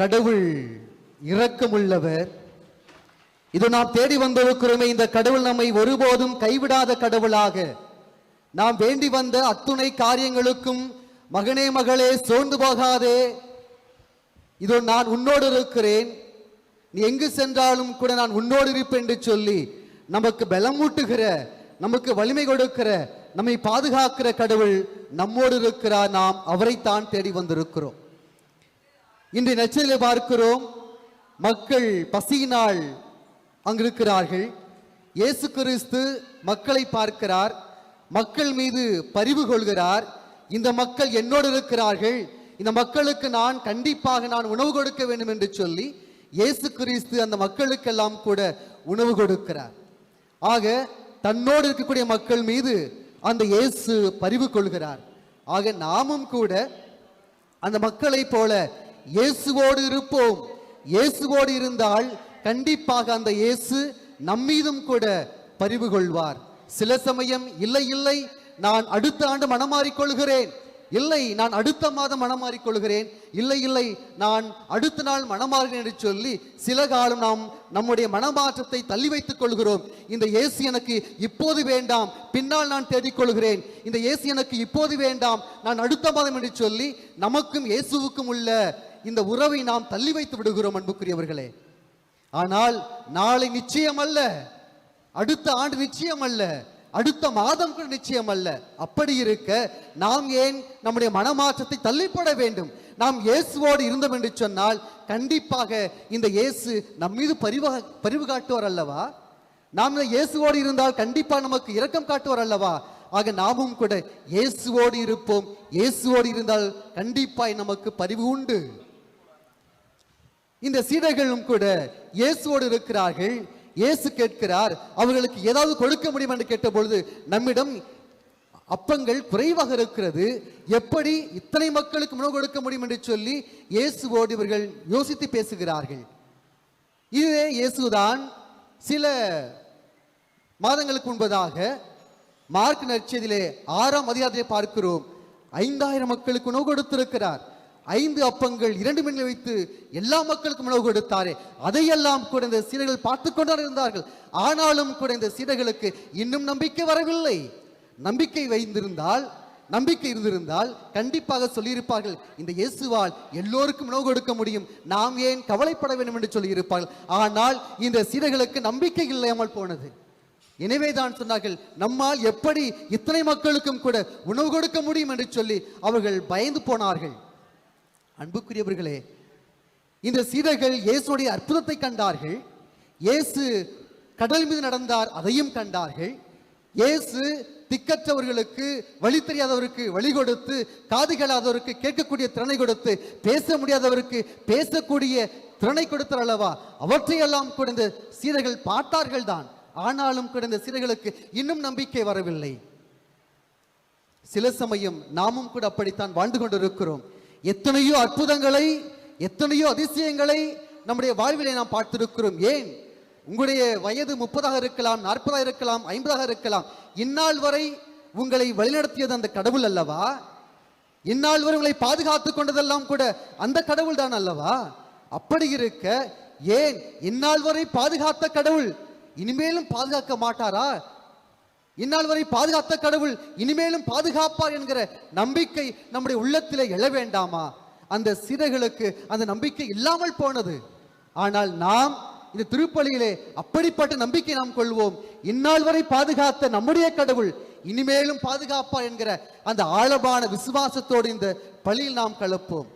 கடவுள் இரக்கமுள்ளவர். இது நாம் தேடி வந்திருக்கிறோமே இந்த கடவுள் நம்மை ஒருபோதும் கைவிடாத கடவுளாக. நாம் வேண்டி வந்த அத்துணை காரியங்களுக்கும் மகனே மகளே சோர்ந்து போகாதே. இதோ நான் உன்னோடு இருக்கிறேன். நீ எங்கு சென்றாலும் கூட நான் உன்னோடு இருப்பேன் என்று சொல்லி நமக்கு பலமூட்டுகிற நமக்கு வலிமை கொடுக்கிற நம்மை பாதுகாக்கிற கடவுள் நம்மோடு இருக்கிறார். நாம் அவரைத்தான் தேடி வந்திருக்கிறோம். இன்று நச்சரிலே பார்க்கிறோம் மக்கள் பசியினால் அங்கிருக்கிறார்கள். இயேசு கிறிஸ்து மக்களை பார்க்கிறார் மக்கள் மீது பரிவு கொள்கிறார். இந்த மக்கள் என்னோடு இருக்கிறார்கள். இந்த மக்களுக்கு நான் கண்டிப்பாக நான் உணவு கொடுக்க வேண்டும் என்று சொல்லி இயேசு கிறிஸ்து அந்த மக்களுக்கெல்லாம் கூட உணவு கொடுக்கிறார். ஆக தன்னோடு இருக்கக்கூடிய மக்கள் மீது அந்த இயேசு பரிவு கொள்கிறார். ஆக நாமும் கூட அந்த மக்களைப் போல இயேசுவோடு இருப்போம். இயேசுவோடு இருந்தால் கண்டிப்பாக அந்த இயேசு நம்மீதும் கூட பரிவு கொள்வார். சில சமயம் இல்லை இல்லை நான் அடுத்த ஆண்டு மனம் மாறிக்கொள்கிறேன் இல்லை நான் அடுத்த மாதம் மனமாறிக் மாறிக்கொள்கிறேன் இல்லை இல்லை நான் அடுத்த நாள் மனமாறுகிறேன் என்று சொல்லி சில காலம் நாம் நம்முடைய மனமாற்றத்தை தள்ளி வைத்துக் கொள்கிறோம். இந்த இயேசு எனக்கு இப்போது வேண்டாம். பின்னால் நான் தேடிக்கொள்கிறேன் இந்த இயேசு எனக்கு இப்போது வேண்டாம். நான் அடுத்த மாதம் என்று சொல்லி நமக்கும் இயேசுவுக்கும் உள்ள இந்த உறவை நாம் தள்ளி வைத்து விடுகிறோம் அன்புக்குரியவர்களே. ஆனால் நாளை நிச்சயம் அல்ல அடுத்த ஆண்டு நிச்சயம் அல்ல அடுத்த மாதம் கூட நிச்சயம் அல்ல அப்படி இருக்க நாம் ஏன் நம்முடைய மனமாற்றத்தை தள்ளிப்பட வேண்டும்? நாம் இயேசுவோடு இருந்தோம் என்று சொன்னால் கண்டிப்பாக இந்த இயேசு நம் மீது பரிவ பரிவு காட்டுவார் அல்லவா? நாம் இந்த இயேசுவோடு இருந்தால் கண்டிப்பாக நமக்கு இரக்கம் காட்டுவார் அல்லவா? ஆக நாமும் கூட இயேசுவோடு இருப்போம். இயேசுவோடு இருந்தால் கண்டிப்பாய் நமக்கு பரிவு உண்டு. இந்த சீடர்களும் கூட இயேசுவோடு இருக்கிறார்கள். இயேசு கேட்கிறார் அவர்களுக்கு ஏதாவது கொடுக்க முடியும்? என்று கேட்டபொழுது நம்மிடம் அப்பங்கள் குறைவாக இருக்கிறது. எப்படி இத்தனை மக்களுக்கு உணவு கொடுக்க முடியும்? என்று சொல்லி இயேசுவோடு இவர்கள் யோசித்து பேசுகிறார்கள். இதே இயேசுதான் சில மாதங்களுக்கு முன்பதாக மார்க் நற்செய்தியிலே ஆறாம் அதிகாரத்தை பார்க்கிறோம். ஐந்தாயிரம் மக்களுக்கு உணவு கொடுத்திருக்கிறார். ஐந்து அப்பங்கள் இரண்டு மீன்களை வைத்து எல்லா மக்களுக்கும் உணவு கொடுத்தாரே. அதையெல்லாம் கூட இந்த சீடர்கள் பார்த்து கொண்டு இருந்தார்கள். ஆனாலும் கூட இந்த சீடர்களுக்கு இன்னும் நம்பிக்கை வரவில்லை. நம்பிக்கை வைத்திருந்தால் நம்பிக்கை இருந்திருந்தால் கண்டிப்பாக சொல்லியிருப்பார்கள். இந்த இயேசுவால் எல்லோருக்கும் உணவு கொடுக்க முடியும். நாம் ஏன் கவலைப்பட வேண்டும் என்று சொல்லியிருப்பார்கள். ஆனால் இந்த சீடர்களுக்கு நம்பிக்கை இல்லாமல் போனது. எனவே தான் சொன்னார்கள் நம்மால் எப்படி இத்தனை மக்களுக்கும் கூட உணவு கொடுக்க முடியும்? என்று சொல்லி அவர்கள் பயந்து போனார்கள். அன்புக்குரியவர்களே இந்த சீடர்கள் இயேசுடைய அற்புதத்தை கண்டார்கள். இயேசு கடல் மீது நடந்தார் அதையும் கண்டார்கள். இயேசு திக்கற்றவர்களுக்கு வழி தெரியாதவருக்கு வழி கொடுத்து காது கேளாதவருக்கு கேட்கக்கூடிய திறனை கொடுத்து பேச முடியாதவருக்கு பேசக்கூடிய திறனை கொடுத்தார் அல்லவா? அவற்றையெல்லாம் கூட சீடர்கள் பார்த்தார்கள் தான். ஆனாலும் கூட சீடர்களுக்கு இன்னும் நம்பிக்கை வரவில்லை. சில சமயம் நாமும் கூட அப்படித்தான் வாழ்ந்து கொண்டிருக்கிறோம். எத்தனையோ அற்புதங்களை எத்தனையோ அதிசயங்களை நம்முடைய வாழ்விலை நாம் பார்த்திருக்கிறோம். ஏன்? உங்களுடைய வயது முப்பதாக இருக்கலாம் நாற்பதாக இருக்கலாம் ஐம்பதாக இருக்கலாம். இந்நாள் வரை உங்களை வழிநடத்தியது அந்த கடவுள் அல்லவா? இந்நாள் வரை உங்களை பாதுகாத்துக் கொண்டதெல்லாம் கூட அந்த கடவுள் தான் அல்லவா? அப்படி இருக்க ஏன்? இந்நாள் வரை பாதுகாத்த கடவுள் இனிமேலும் பாதுகாக்க மாட்டாரா? இந்நாள் வரை பாதுகாத்த கடவுள் இனிமேலும் பாதுகாப்பார் என்கிற நம்பிக்கை நம்முடைய உள்ளத்திலே எழ வேண்டாமா? அந்த சிறைகளுக்கு அந்த நம்பிக்கை இல்லாமல் போனது. ஆனால் நாம் இந்த திருப்பலியிலே அப்படிப்பட்ட நம்பிக்கை நாம் கொள்வோம். இந்நாள் வரை பாதுகாத்த நம்முடைய கடவுள் இனிமேலும் பாதுகாப்பார் என்கிற அந்த ஆழமான விசுவாசத்தோடு இந்த பலியில் நாம் கலப்போம்.